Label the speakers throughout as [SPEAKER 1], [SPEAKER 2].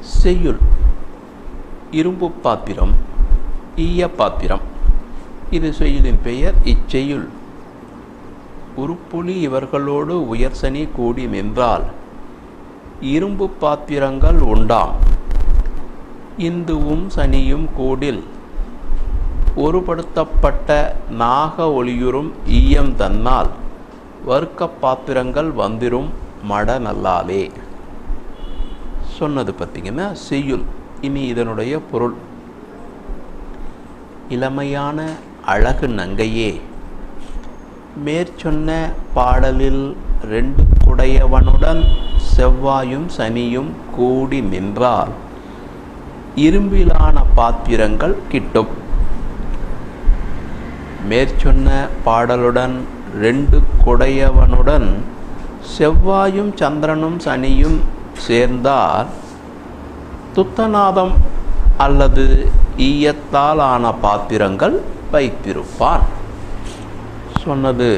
[SPEAKER 1] செய்யுள் இரும்பு பாத்திரம் ஈய பாத்திரம். இது செய்யுளின் பெயர் இச்செய்யுள். உருப்புலி இவர்களோடு உயர்சனி கூடி நின்றால் இரும்பு பாத்திரங்கள் உண்டாம். இந்துவும் சனியும் கூடில் ஒருபடுத்தப்பட்ட நாக ஒளியுறும் ஈயம் தன்னால் வர்க்க பாத்திரங்கள் வந்திரும் மட நல்லாலே. சொன்னது பார்த்திங்கன்னா செய்யுள். இனி இதனுடைய பொருள். இளமையான அழகு நங்கையே மேற்சொன்ன பாடலில் ரெண்டு குடையவனுடன் செவ்வாயும் சனியும் கூடி நின்றால் இரும்பிலான பாத்திரங்கள் கிட்டும். மேற்சொன்ன பாடலுடன் ரெண்டு குடையவனுடன் செவ்வாயும் சந்திரனும் சனியும் சேர்ந்தால் துத்தநாதம் அல்லது ஈயத்தால் ஆன பாத்திரங்கள் வைத்திருப்பான். சொன்னது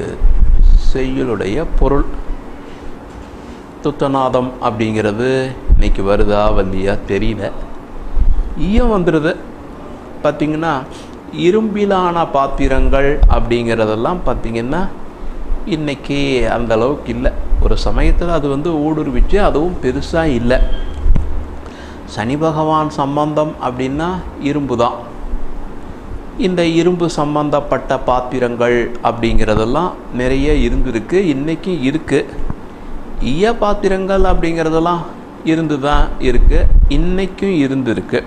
[SPEAKER 1] செய்யுளுடைய பொருள். துத்தநாதம் அப்படிங்கிறது இன்னைக்கு வருதா வந்தியா தெரியல. ஈயம் வந்துடுது பார்த்திங்கன்னா இரும்பிலான பாத்திரங்கள் அப்படிங்கிறதெல்லாம் பார்த்திங்கன்னா இன்றைக்கி அந்தளவுக்கு இல்லை. ஒரு சமயத்தில் அது வந்து ஊடுருவிச்சு அதுவும் பெருசாக இல்லை. சனி பகவான் சம்பந்தம் அப்படின்னா இரும்பு தான் இந்த இரும்பு சம்பந்தப்பட்ட பாத்திரங்கள் அப்படிங்கிறதெல்லாம் நிறைய இருந்திருக்கு இன்றைக்கும் இருக்குது ஈய பாத்திரங்கள் அப்படிங்கிறதெல்லாம் இருந்து தான் இருக்குது இன்றைக்கும் இருந்திருக்கு.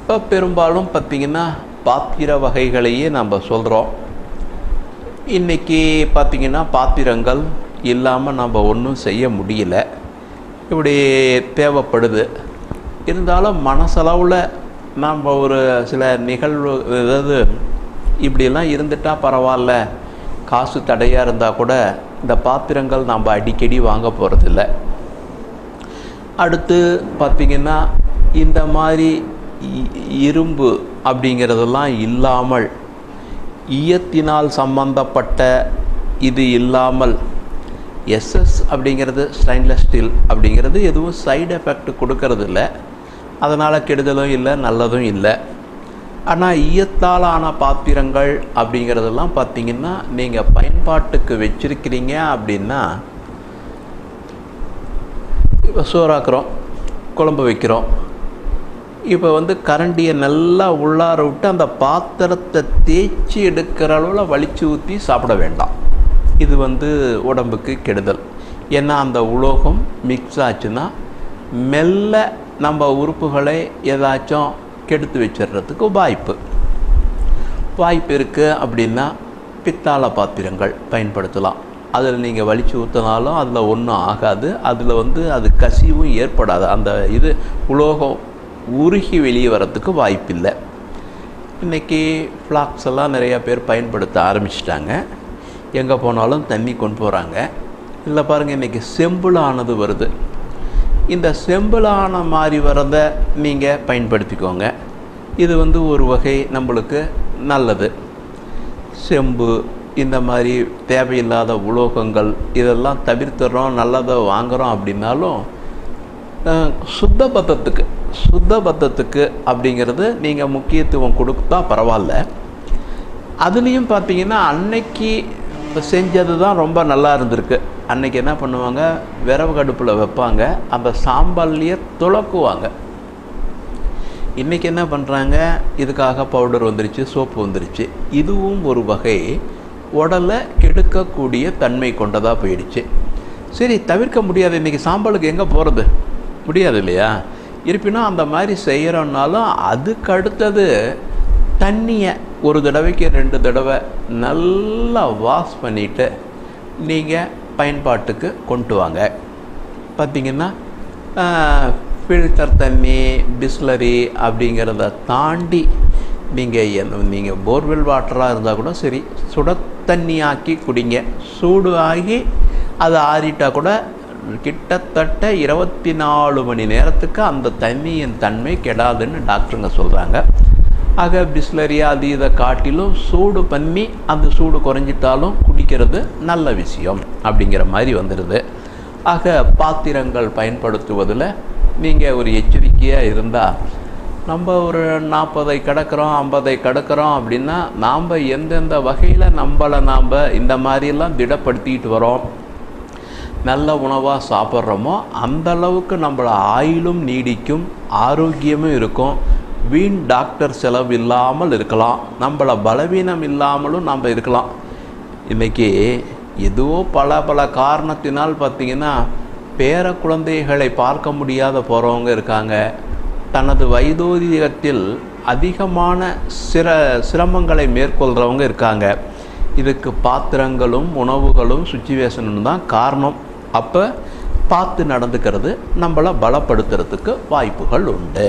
[SPEAKER 1] இப்போ பெரும்பாலும் பார்த்திங்கன்னா பாத்திர வகைகளையே நம்ம சொல்கிறோம் இன்றைக்கி பார்த்திங்கன்னா பாத்திரங்கள் இல்லாமல் நம்ம ஒன்றும் செய்ய முடியல. இப்படி தேவைப்படுது. இருந்தாலும் மனசளவில் நாம் ஒரு சில நிகழ்வு அதாவது இப்படிலாம் இருந்துட்டால் பரவாயில்ல. காசு தடையாக இருந்தால் கூட இந்த பாத்திரங்கள் நம்ம அடிக்கடி வாங்க போகிறதில்ல அடுத்து பார்த்திங்கன்னா இந்த மாதிரி இரும்பு அப்படிங்கிறதெல்லாம் இல்லாமல் ஈயத்தினால் சம்பந்தப்பட்ட இது இல்லாமல் எஸ்எஸ் அப்படிங்கிறது ஸ்டெயின்லெஸ் ஸ்டீல் அப்படிங்கிறது எதுவும் சைடு எஃபெக்ட் கொடுக்கறது இல்லை. அதனால் கெடுதலும் இல்லை நல்லதும் இல்லை. ஆனால் ஈயத்தால் ஆன பாத்திரங்கள் அப்படிங்கிறதெல்லாம் பார்த்திங்கன்னா நீங்கள் பயன்பாட்டுக்கு வச்சுருக்கிறீங்க அப்படின்னா இப்போ சோறாக்குறோம் குழம்பு வைக்கிறோம். இப்போ வந்து கரண்டியை நல்லா உள்ளார விட்டு அந்த பாத்திரத்தை தேய்ச்சி எடுக்கிற அளவில் வலிச்சு ஊற்றி சாப்பிட வேண்டாம். இது வந்து உடம்புக்கு கெடுதல். ஏன்னா அந்த உலோகம் மிக்ஸ் ஆச்சுன்னா மெல்ல நம்ம உறுப்புகளை ஏதாச்சும் கெடுத்து வச்சிடுறதுக்கு வாய்ப்பு. வாய்ப்பு இருக்குது அப்படின்னா பித்தாள பாத்திரங்கள் பயன்படுத்தலாம். அதில் நீங்கள் வலிச்சு ஊற்றினாலும் அதில் ஒன்றும் ஆகாது. அதில் வந்து அது கசிவும் ஏற்படாது. அந்த இது உலோகம் உருகி வெளியே வரத்துக்கு வாய்ப்பில்லை. இன்றைக்கி ஃப்ளாக்ஸ் எல்லாம் நிறையா பேர் பயன்படுத்த ஆரம்பிச்சிட்டாங்க. எங்கே போனாலும் தண்ணி கொண்டு போகிறாங்க இல்லை பாருங்கள் இன்றைக்கி செம்பிளானது வருது. இந்த செம்பிளான மாதிரி வரதை நீங்கள் பயன்படுத்திக்கோங்க. இது வந்து ஒரு வகை நம்மளுக்கு நல்லது. செம்பு இந்த மாதிரி தேவையில்லாத உலோகங்கள் இதெல்லாம் தவிர்த்துறோம் நல்லதை வாங்குகிறோம் அப்படின்னாலும் சுத்தபத்தத்துக்கு சுத்தபத்தத்துக்கு அப்படிங்கிறது நீங்கள் முக்கியத்துவம் கொடுத்தா பரவாயில்ல. அதுலேயும் பார்த்தீங்கன்னா அன்னைக்கு செஞ்சது தான் ரொம்ப நல்லா இருந்திருக்கு. அன்னைக்கு என்ன பண்ணுவாங்க? விரவு கடுப்பில் வைப்பாங்க. அந்த சாம்பல்லையே துளக்குவாங்க. இன்றைக்கி என்ன பண்ணுறாங்க இதுக்காக பவுடர் வந்துருச்சு சோப்பு வந்துருச்சு. இதுவும் ஒரு வகை உடலை கெடுக்கக்கூடிய தன்மை கொண்டதாக போயிடுச்சு. சரி தவிர்க்க முடியாது. இன்றைக்கி சாம்பலுக்கு எங்கே போகிறது முடியாது இல்லையா? இருப்பினும் அந்த மாதிரி செய்கிறோன்னாலும் அதுக்கு அடுத்தது தண்ணியை ஒரு தடவைக்கு ரெண்டு தடவை நல்லா வாஷ் பண்ணிவிட்டு நீங்கள் பயன்பாட்டுக்கு கொண்டு வாங்க. பார்த்திங்கன்னா ஃபில்டர் தண்ணி பிஸ்லரி அப்படிங்கிறத தாண்டி நீங்கள் நீங்கள் போர்வெல் வாட்டராக இருந்தால் கூட சரி சுட தண்ணி ஆக்கி குடிங்க. சூடு ஆகி அது ஆறிட்டால் கூட கிட்டத்தட்ட இருபத்தி நாலு மணி நேரத்துக்கு அந்த தண்ணியின் தன்மை கெடாதுன்னு டாக்டருங்க சொல்கிறாங்க ஆக பிஸ்லரியா அது இதை காட்டிலும் சூடு பண்ணி அந்த சூடு குறைஞ்சிட்டாலும் குடிக்கிறது நல்ல விஷயம் அப்படிங்கிற மாதிரி வந்துடுது ஆக பாத்திரங்கள் பயன்படுத்துவதில் நீங்கள் ஒரு எச்சரிக்கையாக இருந்தால் நம்ம ஒரு நாற்பதை கடக்கிறோம் ஐம்பதை கடக்கிறோம் அப்படின்னா நாம் எந்தெந்த வகையில் நம்மளை நாம் இந்த மாதிரிலாம் திடப்படுத்திட்டு வரோம் நல்ல உணவாக சாப்பிட்றோமோ அந்த அளவுக்கு ஆயிலும் நீடிக்கும் ஆரோக்கியமும் இருக்கும். வீண் டாக்டர் செலவு இல்லாமல் இருக்கலாம். நம்மள பலவீனம் இல்லாமலும் நம்ம இருக்கலாம். இன்றைக்கி ஏதோ பல பல காரணத்தினால் பார்த்திங்கன்னா பேர குழந்தைகளை பார்க்க முடியாத போகிறவங்க இருக்காங்க. தனது வைதோதிகத்தில் அதிகமான சிர சிரமங்களை மேற்கொள்கிறவங்க இருக்காங்க. இதுக்கு பாத்திரங்களும் உணவுகளும் சுச்சுவேஷனும் தான் காரணம். அப்போ பார்த்து நடந்துக்கிறது நம்மளை பலப்படுத்துறதுக்கு வாய்ப்புகள் உண்டு.